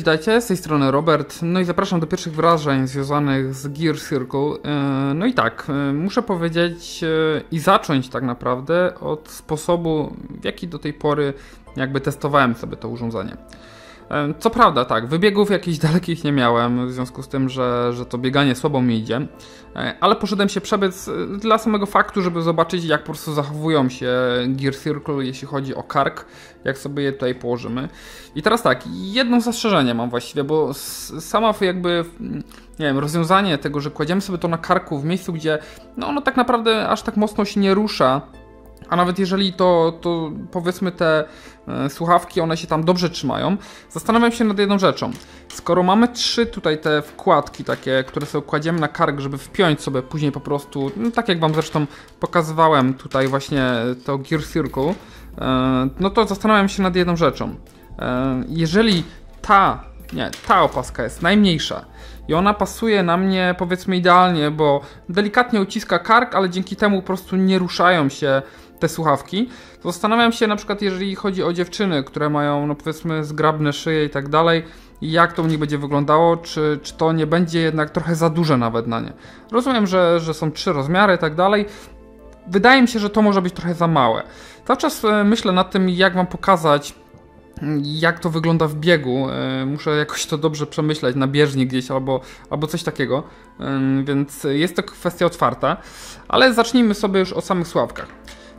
witajcie, z tej strony Robert, no i zapraszam do pierwszych wrażeń związanych z Gear Circle. E, no i tak, e, muszę powiedzieć e, i zacząć tak naprawdę od sposobu, w jaki do tej pory jakby testowałem sobie to urządzenie. Co prawda, tak, wybiegów jakichś dalekich nie miałem, w związku z tym, że, że to bieganie słabo mi idzie, ale poszedłem się przebiec dla samego faktu, żeby zobaczyć, jak po prostu zachowują się Gear Circle, jeśli chodzi o kark, jak sobie je tutaj położymy. I teraz tak, jedno zastrzeżenie mam właściwie, bo sama jakby, nie wiem, rozwiązanie tego, że kładziemy sobie to na karku w miejscu, gdzie no ono tak naprawdę aż tak mocno się nie rusza, a nawet jeżeli to, to powiedzmy te e, słuchawki, one się tam dobrze trzymają, zastanawiam się nad jedną rzeczą. Skoro mamy trzy tutaj te wkładki takie, które sobie kładziemy na kark, żeby wpiąć sobie później po prostu, no tak jak wam zresztą pokazywałem tutaj właśnie to Gear Circle, e, no to zastanawiam się nad jedną rzeczą. E, jeżeli ta, nie, ta opaska jest najmniejsza i ona pasuje na mnie powiedzmy idealnie, bo delikatnie uciska kark, ale dzięki temu po prostu nie ruszają się te słuchawki. Zastanawiam się na przykład, jeżeli chodzi o dziewczyny, które mają, no powiedzmy, zgrabne szyje i tak dalej, jak to u nich będzie wyglądało, czy, czy to nie będzie jednak trochę za duże nawet na nie. Rozumiem, że, że są trzy rozmiary i tak dalej. Wydaje mi się, że to może być trochę za małe. Cały czas e, myślę nad tym, jak wam pokazać, jak to wygląda w biegu. E, muszę jakoś to dobrze przemyśleć na bieżni gdzieś albo, albo coś takiego, więc jest to kwestia otwarta. Ale zacznijmy sobie już o samych sławkach.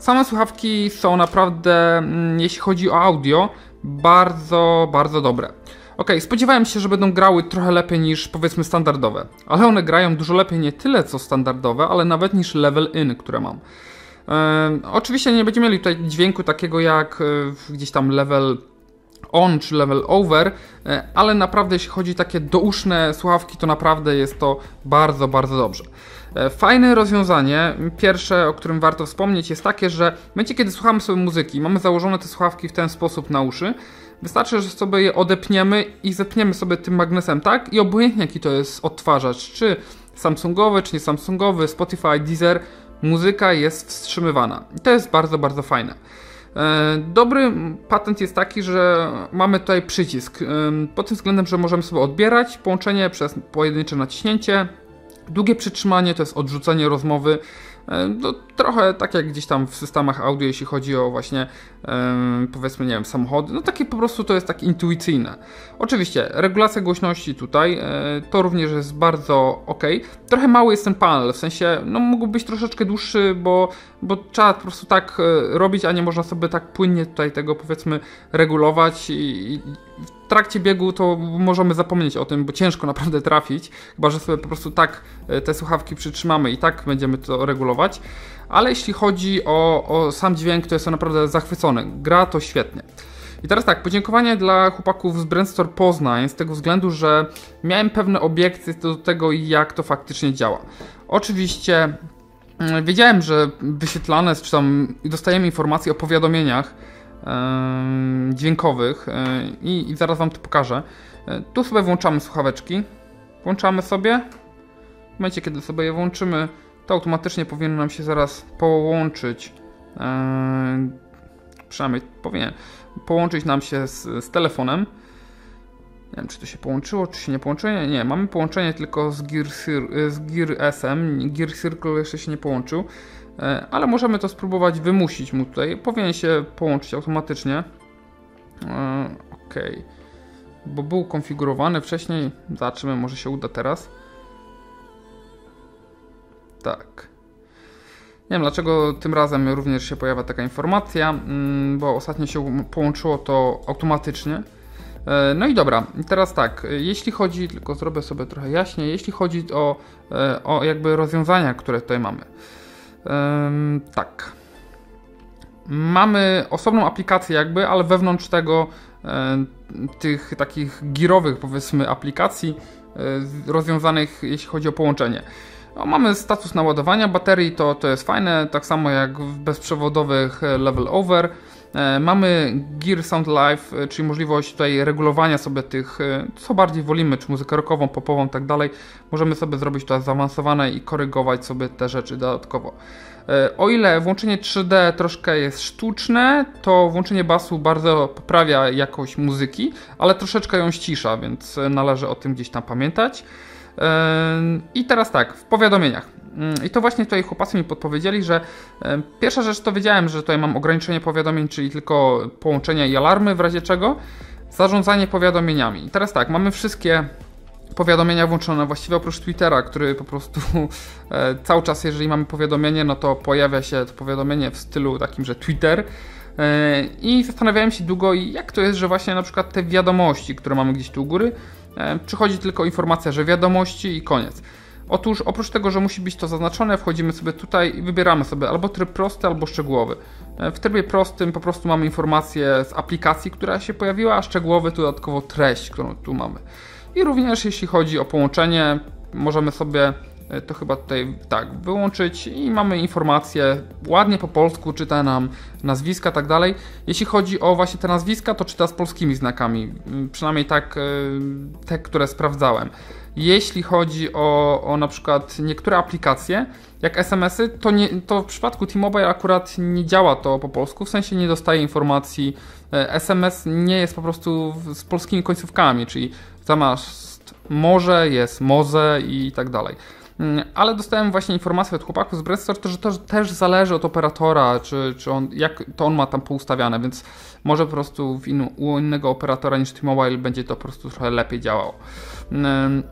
Same słuchawki są naprawdę, mm, jeśli chodzi o audio, bardzo, bardzo dobre. Ok, spodziewałem się, że będą grały trochę lepiej niż powiedzmy standardowe, ale one grają dużo lepiej nie tyle co standardowe, ale nawet niż level in, które mam. E, oczywiście nie będziemy mieli tutaj dźwięku takiego jak e, gdzieś tam level on czy level over, e, ale naprawdę jeśli chodzi o takie douszne słuchawki, to naprawdę jest to bardzo, bardzo dobrze. E, fajne rozwiązanie, pierwsze, o którym warto wspomnieć, jest takie, że w momencie, kiedy słuchamy sobie muzyki, mamy założone te słuchawki w ten sposób na uszy, wystarczy, że sobie je odepniemy i zepniemy sobie tym magnesem tak i obojętnie jaki to jest odtwarzacz, czy Samsungowy, czy nie Samsungowy, Spotify, Deezer, muzyka jest wstrzymywana. I to jest bardzo, bardzo fajne. E, dobry patent jest taki, że mamy tutaj przycisk. Pod tym względem, że możemy sobie odbierać połączenie przez pojedyncze naciśnięcie, Długie przytrzymanie to jest odrzucenie rozmowy. E, to trochę tak jak gdzieś tam w systemach audio, jeśli chodzi o właśnie powiedzmy, nie wiem, samochody. No takie po prostu to jest tak intuicyjne. Oczywiście, regulacja głośności tutaj e, to również jest bardzo ok. Trochę mały jest ten panel, w sensie, no mógłby być troszeczkę dłuższy, bo, bo trzeba po prostu tak e, robić, a nie można sobie tak płynnie tutaj tego powiedzmy regulować i, i trakcie biegu to możemy zapomnieć o tym, bo ciężko naprawdę trafić, chyba że sobie po prostu tak e, te słuchawki przytrzymamy i tak będziemy to regulować. Ale jeśli chodzi o, o sam dźwięk, to jestem naprawdę zachwycony. Gra to świetnie. I teraz tak, podziękowanie dla chłopaków z Brandstore Poznań z tego względu, że miałem pewne obiekcje do tego, jak to faktycznie działa. Oczywiście mm, wiedziałem, że wyświetlane, czy tam dostajemy informacje o powiadomieniach, dźwiękowych e, i, i zaraz Wam to pokażę. E, tu sobie włączamy słuchaweczki. Włączamy sobie. W momencie, kiedy sobie je włączymy, to automatycznie powinno nam się zaraz połączyć. E, przynajmniej powinien połączyć nam się z, z telefonem. Nie wiem, czy to się połączyło, czy się nie połączyło. Nie, nie mamy połączenie tylko z Gear, z Gear SM. Gear Circle jeszcze się nie połączył. E, ale możemy to spróbować wymusić mu tutaj. Powinien się połączyć automatycznie. E, ok. Bo był konfigurowany wcześniej. Zobaczymy, może się uda teraz. Tak. Nie wiem dlaczego tym razem również się pojawia taka informacja, mm, bo ostatnio się połączyło to automatycznie. E, no i dobra, teraz tak, jeśli chodzi, tylko zrobię sobie trochę jaśniej, jeśli chodzi o, o jakby rozwiązania, które tutaj mamy tak. Mamy osobną aplikację jakby, ale wewnątrz tego tych takich girowych powiedzmy aplikacji e, rozwiązanych jeśli chodzi o połączenie. No, mamy status naładowania baterii, to, to jest fajne, tak samo jak w bezprzewodowych e, level over. E, mamy Gear Sound Live, e, czyli możliwość tutaj regulowania sobie tych, co bardziej wolimy, czy muzykę rockową, popową, tak dalej. Możemy sobie zrobić to zaawansowane i korygować sobie te rzeczy dodatkowo. O ile włączenie 3D troszkę jest sztuczne, to włączenie basu bardzo poprawia jakość muzyki, ale troszeczkę ją ścisza, więc należy o tym gdzieś tam pamiętać. I teraz tak, w powiadomieniach. Mm, I to właśnie tutaj chłopacy mi podpowiedzieli, że pierwsza rzecz to wiedziałem, że tutaj mam ograniczenie powiadomień, czyli tylko połączenia i alarmy w razie czego. Zarządzanie powiadomieniami. I teraz tak, mamy wszystkie powiadomienia włączone, właściwie oprócz Twittera, który po prostu e, cały czas, jeżeli mamy powiadomienie, no to pojawia się to powiadomienie w stylu takim, że Twitter. E, I zastanawiałem się długo, jak to jest, że właśnie na przykład te wiadomości, które mamy gdzieś tu u góry, przychodzi tylko informacja, że wiadomości i koniec. Otóż oprócz tego, że musi być to zaznaczone, wchodzimy sobie tutaj i wybieramy sobie albo tryb prosty, albo szczegółowy. W trybie prostym po prostu mamy informację z aplikacji, która się pojawiła, a szczegółowy to dodatkowo treść, którą tu mamy. I również jeśli chodzi o połączenie, możemy sobie e, to chyba tutaj tak wyłączyć i mamy informacje ładnie po polsku, czyta nam nazwiska tak dalej. Jeśli chodzi o właśnie te nazwiska, to czyta z polskimi znakami, przynajmniej tak e, te, które sprawdzałem. Jeśli chodzi o, o na przykład niektóre aplikacje, jak SMS-y, to, nie, to w przypadku T-Mobile akurat nie działa to po polsku, w sensie nie dostaje informacji. SMS e, nie jest po prostu z polskimi końcówkami, czyli zamiast może jest moze i tak dalej. Mm, ale dostałem właśnie informację od chłopaków z Brestore, że to też zależy od operatora, czy, czy on, jak to on ma tam poustawiane, więc może po prostu w in, u innego operatora niż T-Mobile będzie to po prostu trochę lepiej działało. Mm,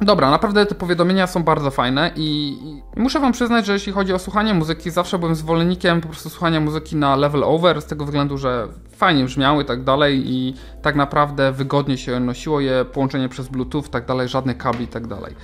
Dobra, naprawdę te powiadomienia są bardzo fajne i, muszę wam przyznać, że jeśli chodzi o słuchanie muzyki, zawsze byłem zwolennikiem po prostu słuchania muzyki na level over, z tego względu, że fajnie brzmiały i tak dalej i tak naprawdę wygodnie się nosiło je, połączenie przez bluetooth, tak dalej, żadne kabli i tak dalej.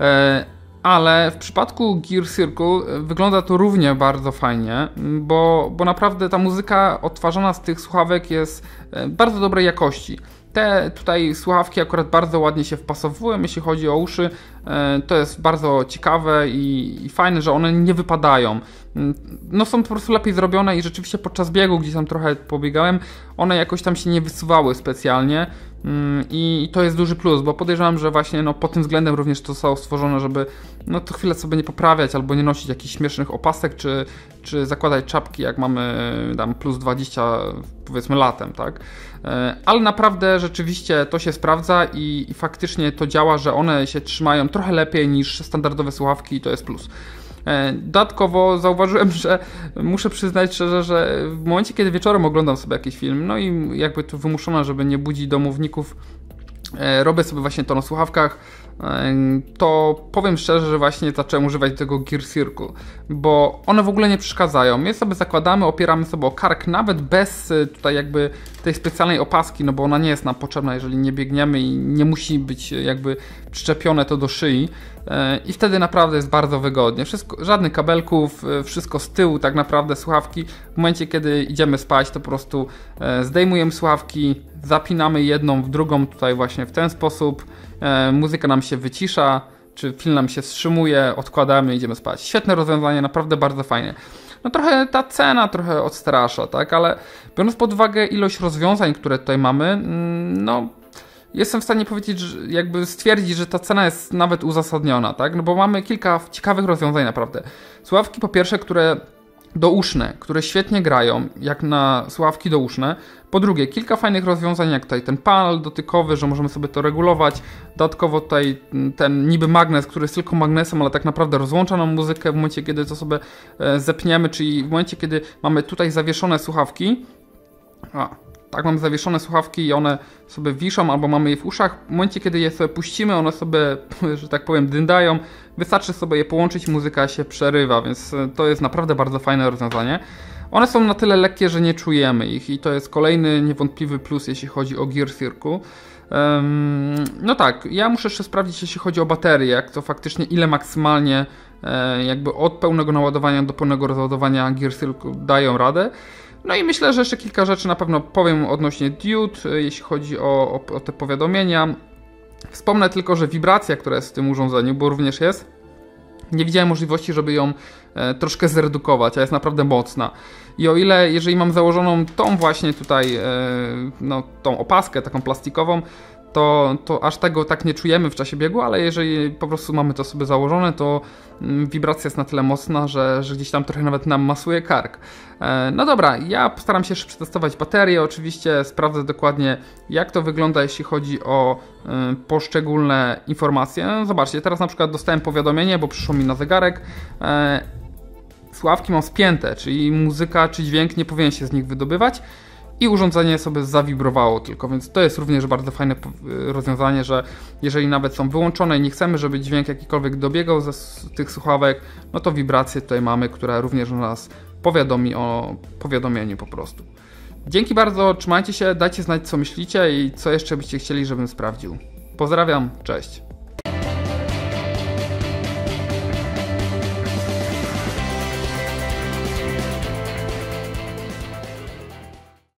E, ale w przypadku Gear Circle wygląda to równie bardzo fajnie, bo, bo naprawdę ta muzyka odtwarzana z tych słuchawek jest e, bardzo dobrej jakości. Te tutaj słuchawki akurat bardzo ładnie się wpasowują, jeśli chodzi o uszy. E, to jest bardzo ciekawe i, i, fajne, że one nie wypadają. Mm, no są po prostu lepiej zrobione i rzeczywiście podczas biegu, gdzieś tam trochę pobiegałem, one jakoś tam się nie wysuwały specjalnie. Mm, I to jest duży plus, bo podejrzewam, że właśnie no, pod tym względem również to zostało stworzone, żeby no, to chwilę sobie nie poprawiać albo nie nosić jakichś śmiesznych opasek, czy, czy zakładać czapki, jak mamy tam plus 20 powiedzmy latem, tak? E, ale naprawdę rzeczywiście to się sprawdza i, i faktycznie to działa, że one się trzymają trochę lepiej niż standardowe słuchawki i to jest plus. E, dodatkowo zauważyłem, że muszę przyznać szczerze, że w momencie, kiedy wieczorem oglądam sobie jakiś film, no i jakby to wymuszone, żeby nie budzić domowników, e, robię sobie właśnie to na słuchawkach, to powiem szczerze, że właśnie zacząłem używać tego Gear Circle, bo one w ogóle nie przeszkadzają. My sobie zakładamy, opieramy sobie o kark, nawet bez y, tutaj jakby tej specjalnej opaski, no bo ona nie jest nam potrzebna, jeżeli nie biegniemy i nie musi być jakby przyczepione to do szyi. E, I wtedy naprawdę jest bardzo wygodnie. Wszystko, żadnych kabelków, e, wszystko z tyłu, tak naprawdę słuchawki. W momencie, kiedy idziemy spać, to po prostu e, zdejmujemy słuchawki, zapinamy jedną w drugą tutaj właśnie w ten sposób e, muzyka nam się wycisza, czy film nam się wstrzymuje, odkładamy, idziemy spać. Świetne rozwiązanie, naprawdę bardzo fajnie. No trochę ta cena trochę odstrasza, tak, ale biorąc pod uwagę ilość rozwiązań, które tutaj mamy, mm, no jestem w stanie powiedzieć, że jakby stwierdzić, że ta cena jest nawet uzasadniona, tak, no bo mamy kilka ciekawych rozwiązań naprawdę. Słuchawki po pierwsze, które douszne, które świetnie grają, jak na słuchawki douszne. Po drugie, kilka fajnych rozwiązań, jak tutaj ten panel dotykowy, że możemy sobie to regulować. Dodatkowo tutaj ten niby magnes, który jest tylko magnesem, ale tak naprawdę rozłącza nam muzykę w momencie, kiedy to sobie e, zepniemy, czyli w momencie, kiedy mamy tutaj zawieszone słuchawki. A, tak mam zawieszone słuchawki i one sobie wiszą albo mamy je w uszach. W momencie, kiedy je sobie puścimy, one sobie, że tak powiem, dyndają. Wystarczy sobie je połączyć, muzyka się przerywa, więc e, to jest naprawdę bardzo fajne rozwiązanie. One są na tyle lekkie, że nie czujemy ich i to jest kolejny niewątpliwy plus, jeśli chodzi o Gear Circle. Um, no tak, ja muszę jeszcze sprawdzić, jeśli chodzi o baterię, jak to faktycznie, ile maksymalnie e, jakby od pełnego naładowania do pełnego rozładowania Gear Circle dają radę. No i myślę, że jeszcze kilka rzeczy na pewno powiem odnośnie Dude, e, jeśli chodzi o, o, o te powiadomienia. Wspomnę tylko, że wibracja, która jest w tym urządzeniu, bo również jest, nie widziałem możliwości, żeby ją e, troszkę zredukować, a jest naprawdę mocna. I o ile, jeżeli mam założoną tą właśnie tutaj, e, no, tą opaskę taką plastikową, to, to aż tego tak nie czujemy w czasie biegu, ale jeżeli po prostu mamy to sobie założone, to mm, wibracja jest na tyle mocna, że, że gdzieś tam trochę nawet nam masuje kark. E, no dobra, ja postaram się jeszcze przetestować baterię, oczywiście sprawdzę dokładnie jak to wygląda, jeśli chodzi o e, poszczególne informacje. Zobaczcie, teraz na przykład dostałem powiadomienie, bo przyszło mi na zegarek, e, sławki mam spięte, czyli muzyka czy dźwięk nie powinien się z nich wydobywać i urządzenie sobie zawibrowało tylko, więc to jest również bardzo fajne rozwiązanie, że jeżeli nawet są wyłączone i nie chcemy, żeby dźwięk jakikolwiek dobiegał ze tych słuchawek, no to wibrację tutaj mamy, która również nas powiadomi o powiadomieniu po prostu. Dzięki bardzo, trzymajcie się, dajcie znać co myślicie i co jeszcze byście chcieli, żebym sprawdził. Pozdrawiam, cześć.